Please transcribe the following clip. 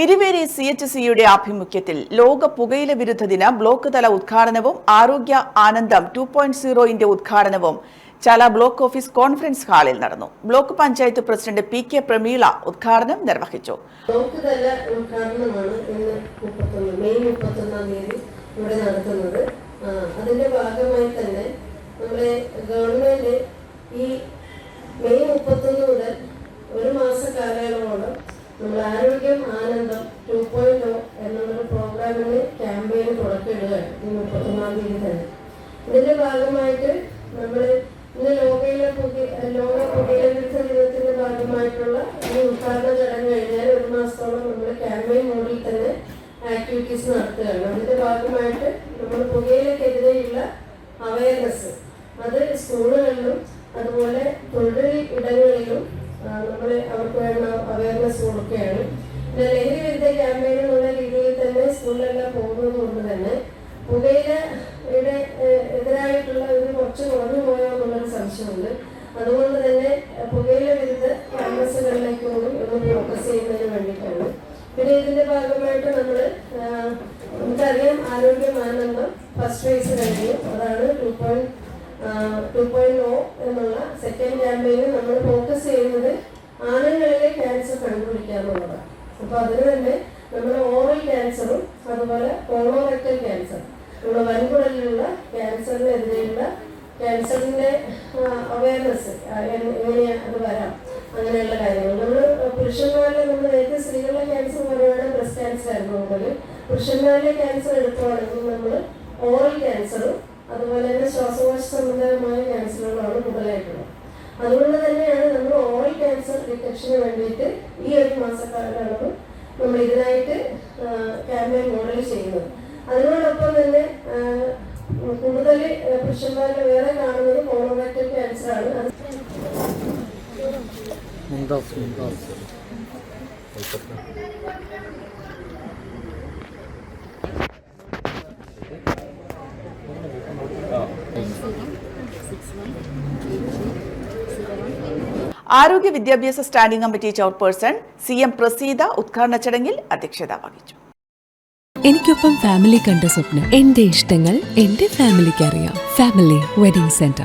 Iruveri C H സിയുടെ ആഭിമുഖ്യത്തിൽ ലോക പുകയില വിരുദ്ധ ദിന ബ്ലോക്ക് തല ഉദ്ഘാടനവും ആരോഗ്യ ആനന്ദം ടു പോയിന്റ് സീറോയിന്റെ ഉദ്ഘാടനവും ചാല ബ്ലോക്ക് ഓഫീസ് കോൺഫറൻസ് ഹാളിൽ നടന്നു. Block panchayat president P K Prameela ഉദ്ഘാടനം നിർവഹിച്ചു. മെയ് അതിന്റെ ഭാഗമായി തന്നെ നമ്മുടെ ഗവൺമെന്റ് ഈ മെയ് മുപ്പത്തൊന്ന് നമ്മൾ ആരോഗ്യം ആനന്ദം ടു പോയിന്റ് എന്നുള്ളൊരു പ്രോഗ്രാമിന് ക്യാമ്പയിന് തുടക്കമിടുകയാണ് ഈ മുപ്പത്തൊന്നാം തീയതി തന്നെ. ഇതിന്റെ ഭാഗമായിട്ട് നമ്മൾ ഇന്ന് ലോകയിലെ പുതിയ ലോക വിരുദ്ധ ദിനത്തിന്റെ ഭാഗമായിട്ടുള്ള ഈ ഉദ്ഘാടന ചടങ്ങ് കഴിഞ്ഞാൽ ഒരു മാസത്തോളം നമ്മൾ ക്യാമ്പയിൻ മോഡിൽ തന്നെ ആക്ടിവിറ്റീസ് നടത്തുകയാണ്. അതിന്റെ ഭാഗമായിട്ട് നമ്മൾ പുകയിലക്കെതിരെയുള്ള അവയർനെസ് അത് സ്കൂളുകളിലും അതുപോലെ തൊഴിൽ ഇടങ്ങളിലും നമ്മൾ അവർക്ക് വേണ്ട അവയർനെസ് കൊടുക്കുകയാണ്. പിന്നെ ലഹരി വിരുദ്ധ ക്യാമ്പയിൻ എന്നുള്ള രീതിയിൽ തന്നെ സ്കൂളിലെല്ലാം പോകുന്നത് കൊണ്ട് തന്നെ പുകയിലയുടെ എതിരായിട്ടുള്ള ഒരു കുറച്ച് കുറഞ്ഞു പോയോ എന്നുള്ളൊരു സംശയമുണ്ട്. അതുകൊണ്ട് തന്നെ പുകയില വിരുദ്ധ ക്യാമ്പസുകളിലേക്ക് കൂടി ഒന്ന് ഫോക്കസ് ചെയ്യുന്നതിന് വേണ്ടിയിട്ടാണ്. പിന്നെ ഇതിന്റെ ഭാഗമായിട്ട് നമ്മൾ നമുക്കറിയാം ആരോഗ്യ മാനദണ്ഡം ഫസ്റ്റ് ഫേസ് കഴിഞ്ഞു. അതാണ് two point two point o എന്നുള്ള എന്നുള്ളതാണ് അപ്പൊ അതിന് തന്നെ നമ്മുടെ ഓറൽ ക്യാൻസറും അതുപോലെ കോളോറക്ടൽ ക്യാൻസർ നമ്മുടെ വൻകുടലിലുള്ള ക്യാൻസറിനെതിരെയുള്ള ക്യാൻസറിന്റെ അവയർനെസ് എങ്ങനെയാ അത് വരാം? അങ്ങനെയുള്ള കാര്യങ്ങൾ. നമ്മൾ പുരുഷന്മാരിലെ നമ്മൾ നേരത്തെ സ്ത്രീകളുടെ ക്യാൻസർ പറയുകയാണെങ്കിൽ ബ്രസ്റ്റ് ക്യാൻസർ ആയിരുന്നു കൂടുതൽ പുരുഷന്മാരിലെ ക്യാൻസർ എടുക്കുകയാണെങ്കിൽ നമ്മൾ ഓറൽ ക്യാൻസറും അതുപോലെ തന്നെ ശ്വാസകോശ സംബന്ധമായ ക്യാൻസറുകളാണ് കൂടുതലായിട്ടുള്ളത്. അതുകൊണ്ട് ഡിറ്റക്ഷന് വേണ്ടിയിട്ട് ഈ ഒരു മാസക്കാലയളവ് നമ്മൾ ഇതിനായിട്ട് ക്യാമ്പയിൻ മോഡൽ ചെയ്യുന്നത്. അതിനോടൊപ്പം തന്നെ കൂടുതൽ പുരുഷന്മാരെ വേറെ കാണുന്നത് കോളോറക്ടൽ ക്യാൻസർ ആണ്. അത് മുംതാസ് മുംതാസ്. ആരോഗ്യ വിദ്യാഭ്യാസ standing committee chairperson C M Praseetha ഉദ്ഘാടന ചടങ്ങിൽ അധ്യക്ഷത വഹിച്ചു. എനിക്കൊപ്പം ഫാമിലി കണ്ട സ്വപ്നം. എന്റെ ഇഷ്ടങ്ങൾ എന്റെ ഫാമിലിക്ക് അറിയാം. Family wedding centre